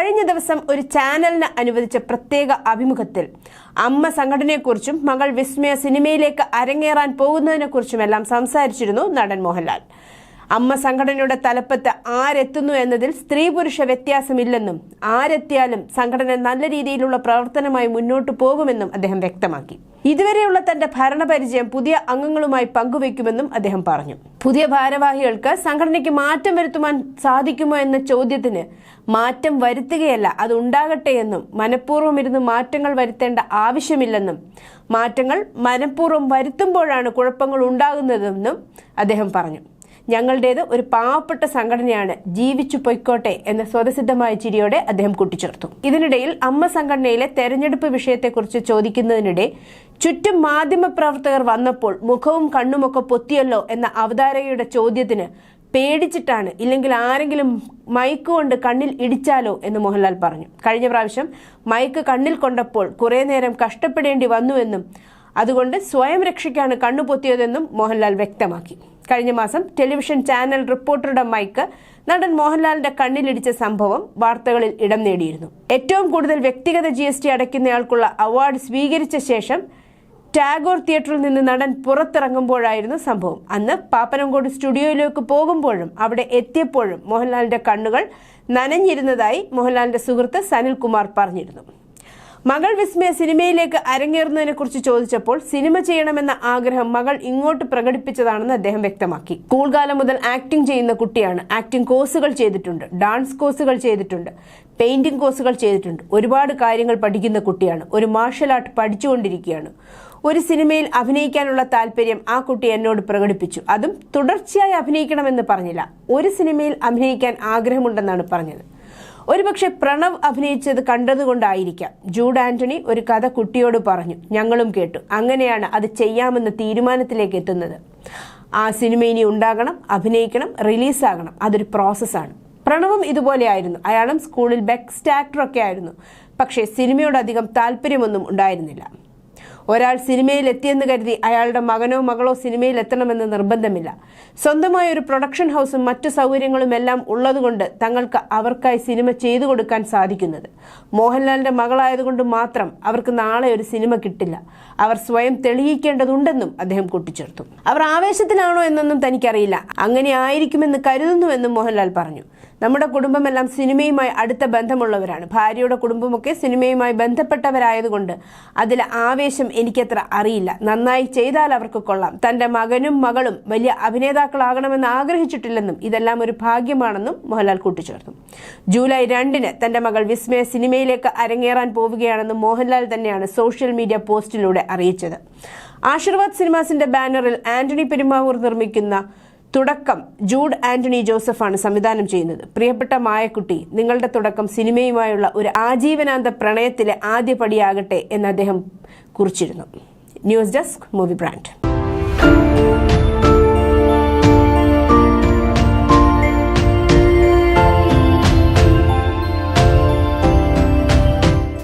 കഴിഞ്ഞ ദിവസം ഒരു ചാനലിന് അനുവദിച്ച പ്രത്യേക അഭിമുഖത്തിൽ അമ്മ സംഘടനയെക്കുറിച്ചും മകൾ വിസ്മയ സിനിമയിലേക്ക് അരങ്ങേറാൻ പോകുന്നതിനെക്കുറിച്ചുമെല്ലാം സംസാരിച്ചിരുന്നു നടൻ മോഹൻലാൽ. അമ്മ സംഘടനയുടെ തലപ്പത്ത് ആരെത്തുന്നു എന്നതിൽ സ്ത്രീ പുരുഷ വ്യത്യാസമില്ലെന്നും ആരെത്തിയാലും സംഘടന നല്ല രീതിയിലുള്ള പ്രവർത്തനമായി മുന്നോട്ടു പോകുമെന്നും അദ്ദേഹം വ്യക്തമാക്കി. ഇതുവരെയുള്ള തന്റെ ഭരണപരിചയം പുതിയ അംഗങ്ങളുമായി പങ്കുവയ്ക്കുമെന്നും അദ്ദേഹം പറഞ്ഞു. പുതിയ ഭാരവാഹികൾക്ക് സംഘടനയ്ക്ക് മാറ്റം വരുത്തുവാൻ സാധിക്കുമോ എന്ന ചോദ്യത്തിന് മാറ്റം വരുത്തുകയല്ല അത് ഉണ്ടാകട്ടെ എന്നും മനഃപൂർവം ഇരുന്ന് മാറ്റങ്ങൾ വരുത്തേണ്ട ആവശ്യമില്ലെന്നും മാറ്റങ്ങൾ മനഃപൂർവം വരുത്തുമ്പോഴാണ് കുഴപ്പങ്ങൾ ഉണ്ടാകുന്നതെന്നും അദ്ദേഹം പറഞ്ഞു. ഞങ്ങളുടേത് ഒരു പാവപ്പെട്ട സംഘടനയാണ് ജീവിച്ചു പൊയ്ക്കോട്ടെ എന്ന സ്വതസിദ്ധമായ ചിരിയോടെ അദ്ദേഹം കൂട്ടിച്ചേർത്തു. ഇതിനിടയിൽ അമ്മ സംഘടനയിലെ തെരഞ്ഞെടുപ്പ് വിഷയത്തെക്കുറിച്ച് ചോദിക്കുന്നതിനിടെ ചുറ്റും മാധ്യമപ്രവർത്തകർ വന്നപ്പോൾ മുഖവും കണ്ണുമൊക്കെ പൊത്തിയല്ലോ എന്ന അവതാരകയുടെ ചോദ്യത്തിന് പേടിച്ചിട്ടാണ് ഇല്ലെങ്കിൽ ആരെങ്കിലും മൈക്ക് കൊണ്ട് കണ്ണിൽ ഇടിച്ചാലോ എന്ന് മോഹൻലാൽ പറഞ്ഞു. കഴിഞ്ഞ പ്രാവശ്യം മൈക്ക് കണ്ണിൽ കൊണ്ടപ്പോൾ കുറേ നേരം കഷ്ടപ്പെടേണ്ടി വന്നുവെന്നും അതുകൊണ്ട് സ്വയം രക്ഷയ്ക്കാണ് കണ്ണുപൊത്തിയതെന്നും മോഹൻലാൽ വ്യക്തമാക്കി. കഴിഞ്ഞ മാസം ടെലിവിഷൻ ചാനൽ റിപ്പോർട്ടറുടെ മൈക്ക് നടൻ മോഹൻലാലിന്റെ കണ്ണിലിടിച്ച സംഭവം വാർത്തകളിൽ ഇടം നേടിയിരുന്നു. ഏറ്റവും കൂടുതൽ വ്യക്തിഗത ജി എസ് ടി അടയ്ക്കുന്നയാൾക്കുള്ള അവാർഡ് സ്വീകരിച്ച ശേഷം ടാഗോർ തിയേറ്ററിൽ നിന്ന് നടൻ പുറത്തിറങ്ങുമ്പോഴായിരുന്നു സംഭവം. അന്ന് പാപ്പനംകോട് സ്റ്റുഡിയോയിലേക്ക് പോകുമ്പോഴും അവിടെ എത്തിയപ്പോഴും മോഹൻലാലിന്റെ കണ്ണുകൾ നനഞ്ഞിരുന്നതായി മോഹൻലാലിന്റെ സുഹൃത്ത് സനിൽകുമാർ പറഞ്ഞിരുന്നു. മകൾ വിസ്മയ സിനിമയിലേക്ക് അരങ്ങേറുന്നതിനെ കുറിച്ച് ചോദിച്ചപ്പോൾ സിനിമ ചെയ്യണമെന്ന ആഗ്രഹം മകൾ ഇങ്ങോട്ട് പ്രകടിപ്പിച്ചതാണെന്ന് അദ്ദേഹം വ്യക്തമാക്കി. സ്കൂൾ കാലം മുതൽ ആക്ടിംഗ് ചെയ്യുന്ന കുട്ടിയാണ്. ആക്ടിംഗ് കോഴ്സുകൾ ചെയ്തിട്ടുണ്ട്. ഡാൻസ് കോഴ്സുകൾ ചെയ്തിട്ടുണ്ട്. പെയിന്റിംഗ് കോഴ്സുകൾ ചെയ്തിട്ടുണ്ട്. ഒരുപാട് കാര്യങ്ങൾ പഠിക്കുന്ന കുട്ടിയാണ്. ഒരു മാർഷൽ ആർട്ട് പഠിച്ചുകൊണ്ടിരിക്കുകയാണ്. ഒരു സിനിമയിൽ അഭിനയിക്കാനുള്ള താല്പര്യം ആ കുട്ടി എന്നോട് പ്രകടിപ്പിച്ചു. അതും തുടർച്ചയായി അഭിനയിക്കണമെന്ന് പറഞ്ഞില്ല. ഒരു സിനിമയിൽ അഭിനയിക്കാൻ ആഗ്രഹമുണ്ടെന്നാണ് പറഞ്ഞത്. ഒരുപക്ഷെ പ്രണവ് അഭിനയിച്ചത് കണ്ടതുകൊണ്ടായിരിക്കാം. ജൂഡ് ആന്റണി ഒരു കഥ കുട്ടിയോട് പറഞ്ഞു. ഞങ്ങളും കേട്ടു. അങ്ങനെയാണ് അത് ചെയ്യാമെന്ന തീരുമാനത്തിലേക്ക് എത്തുന്നത്. ആ സിനിമ ഇനി ഉണ്ടാകണം അഭിനയിക്കണം റിലീസാകണം. അതൊരു പ്രോസസ്സാണ്. പ്രണവും ഇതുപോലെയായിരുന്നു അയാളും സ്കൂളിൽ ബെസ്റ്റ് ആക്ടറൊക്കെ ആയിരുന്നു. പക്ഷേ സിനിമയോടധികം താല്പര്യമൊന്നും ഉണ്ടായിരുന്നില്ല. ഒരാൾ സിനിമയിൽ എത്തിയെന്ന് കരുതി അയാളുടെ മകനോ മകളോ സിനിമയിൽ എത്തണമെന്ന് നിർബന്ധമില്ല. സ്വന്തമായ ഒരു പ്രൊഡക്ഷൻ ഹൗസും മറ്റു സൗകര്യങ്ങളും എല്ലാം ഉള്ളതുകൊണ്ട് തങ്ങൾക്ക് അവർക്കായി സിനിമ ചെയ്തു കൊടുക്കാൻ സാധിക്കുന്നത്. മോഹൻലാലിന്റെ മകളായതുകൊണ്ട് മാത്രം അവർക്ക് നാളെ ഒരു സിനിമ കിട്ടില്ല. അവർ സ്വയം തെളിയിക്കേണ്ടതുണ്ടെന്നും അദ്ദേഹം കൂട്ടിച്ചേർത്തു. അവർ ആവേശത്തിലാണോ എന്നൊന്നും തനിക്കറിയില്ല. അങ്ങനെ ആയിരിക്കുമെന്ന് കരുതുന്നുവെന്നും മോഹൻലാൽ പറഞ്ഞു. നമ്മുടെ കുടുംബമെല്ലാം സിനിമയുമായി അടുത്ത ബന്ധമുള്ളവരാണ്. ഭാര്യയുടെ കുടുംബമൊക്കെ സിനിമയുമായി ബന്ധപ്പെട്ടവരായതുകൊണ്ട് അതിലെ ആവേശം എനിക്കത്ര അറിയില്ല. നന്നായി ചെയ്താൽ അവർക്ക് കൊള്ളാം. തന്റെ മകനും മകളും വലിയ അഭിനേതാക്കളാകണമെന്ന് ആഗ്രഹിച്ചിട്ടില്ലെന്നും ഇതെല്ലാം ഒരു ഭാഗ്യമാണെന്നും മോഹൻലാൽ കൂട്ടിച്ചേർത്തു. ജൂലൈ രണ്ടിന് തന്റെ മകൾ വിസ്മയ സിനിമയിലേക്ക് അരങ്ങേറാൻ പോവുകയാണെന്നും മോഹൻലാൽ തന്നെയാണ് സോഷ്യൽ മീഡിയ പോസ്റ്റിലൂടെ അറിയിച്ചത്. ആശീർവാദ് സിനിമാസിന്റെ ബാനറിൽ ആന്റണി പെരുമാവൂർ നിർമ്മിക്കുന്ന തുടക്കം ജൂഡ് ആന്റണി ജോസഫാണ് സംവിധാനം ചെയ്യുന്നത്. പ്രിയപ്പെട്ട മായക്കുട്ടി നിങ്ങളുടെ തുടക്കം സിനിമയുമായുള്ള ഒരു ആജീവനാന്ത പ്രണയത്തിലെ ആദ്യ പടിയാകട്ടെ എന്ന് അദ്ദേഹം കുറിച്ചിരുന്നു. News desk movie brand.